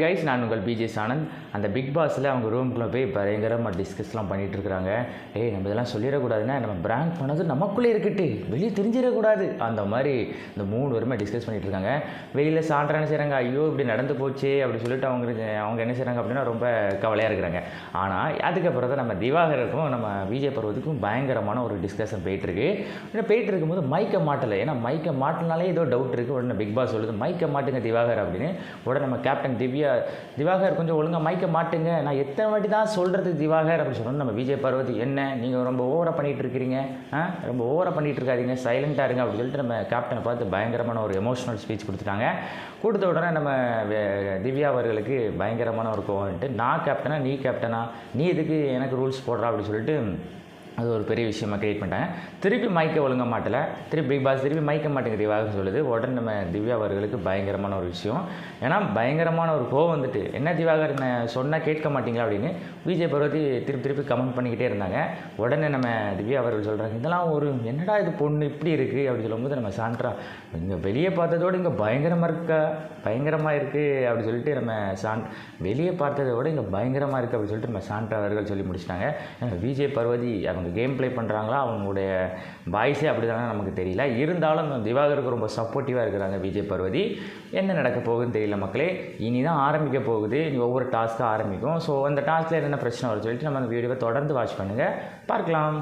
Guys நான் உங்கள் PJ Anand அந்த பிக் பாஸில் அவங்க ரூம்குள்ளே போய் பயங்கரமாக டிஸ்கஸ்லாம் பண்ணிகிட்டு இருக்கிறாங்க ஏய் நம்ம இதெல்லாம் சொல்லிடக்கூடாதுன்னா நம்ம பிராங்க் பண்ணது நமக்குள்ளே இருக்கட்டு. வெளியே தெரிஞ்சிடக்கூடாது. அந்த மாதிரி இந்த மூணு வருமே டிஸ்கஸ் பண்ணிகிட்டு இருக்காங்க வெளியில் சான்றா என்ன செய்கிறாங்க ஐயோ இப்படி நடந்து போச்சே அப்படி சொல்லிட்டு அவங்க அவங்க என்ன செய்கிறாங்க அப்படின்னா ரொம்ப கவலையாக இருக்கிறாங்க. ஆனால் அதுக்கப்புறம் தான் நம்ம திவாகருக்கும் நம்ம விஜய் பருவத்துக்கும் பயங்கரமான ஒரு டிஸ்கஷன் போயிட்டுருக்கு. இன்னும் போயிட்டு இருக்கும்போது மைக்கை மாட்டலை. ஏன்னா மைக்கை மாட்டினாலே ஏதோ டவுட் இருக்குது உடனே பிக் பாஸ் சொல்லுது மைக்கை மாட்டுங்க திவாகர் அப்படின்னு. உடனே நம்ம கேப்டன் திவ்யா திவாகர் கொஞ்சம் ஒழுங்காக மயக்க மாட்டுங்க. நான் எத்தனை வாட்டி தான் சொல்கிறது திவாகர் அப்படின்னு சொல்லணும் நம்ம விஜய் பார்வதி என்ன? நீங்கள் ரொம்ப ஓவராக பண்ணிகிட்டு இருக்கிறீங்க. ஆ? ரொம்ப ஓவராக பண்ணிகிட்டு இருக்காதீங்க. சைலண்ட்டாக இருங்க அப்படின்னு சொல்லிட்டு நம்ம கேப்டனை பார்த்து பயங்கரமான ஒரு எமோஷனல் ஸ்பீச் கொடுத்துட்டாங்க. கொடுத்த உடனே நம்ம வே- திவ்யா அவர்களுக்கு பயங்கரமான ஒரு கோவம் வந்துட்டு நான் கேப்டனா நீ கேப்டனா நீ எதுக்கு எனக்கு ரூல்ஸ் போடுறா? அப்படின்னு சொல்லிட்டு அது ஒரு பெரிய விஷயமா கிரியேட் பண்ணிட்டாங்க. திருப்பி மயக்க ஒழுங்க மாட்டலை. திருப்பி பிக் பாஸ் திருப்பி மைக்க மாட்டேங்க திவாக சொல்லுது. உடனே நம்ம திவ்யா அவர்களுக்கு பயங்கரமான ஒரு விஷயம். ஏன்னா பயங்கரமான ஒரு கோவம் வந்துட்டு என்ன திவாகர் சொன்னால் கேட்க மாட்டீங்களா? அப்படின்னு விஜய் பருவதி திருப்பி திருப்பி கமெண்ட் பண்ணிக்கிட்டே இருந்தாங்க. உடனே நம்ம திவ்யா அவர்கள் சொல்கிறாங்க இதெல்லாம் ஒரு என்னடா இது பொண்ணு இப்படி இருக்குது அப்படின்னு சொல்லும்போது நம்ம சான்றா இங்கே வெளியே பார்த்ததோடு இங்கே பயங்கரமாக இருக்கா? பயங்கரமாக இருக்குது அப்படி சொல்லிட்டு நம்ம சான் வெளியே பார்த்ததை விட இங்கே பயங்கரமாக இருக்குது அப்படின்னு சொல்லிட்டு நம்ம சாண்ட்ரா அவர்கள் சொல்லி முடிச்சிட்டாங்க. விஜய் பர்வதி அவங்க கேம் ப்ளே பண்ணுறாங்களா அவங்களுடைய பாய்ஸே அப்படி தானே நமக்கு தெரியல. இருந்தாலும் திவாகருக்கு ரொம்ப சப்போர்ட்டிவாக இருக்கிறாங்க விஜய் பர்வதி. என்ன நடக்க போகுதுன்னு தெரியல மக்களே. இனி தான் ஆரம்பிக்க போகுது. இனி ஒவ்வொரு டாஸ்க்காக ஆரம்பிக்கும். ஸோ அந்த டாஸ்கில் என்னென்ன பிரச்சனை வரும்னு சொல்லிட்டு நம்ம அந்த வீடியோவை தொடர்ந்து வாட்ச் பண்ணுங்கள் பார்க்கலாம்.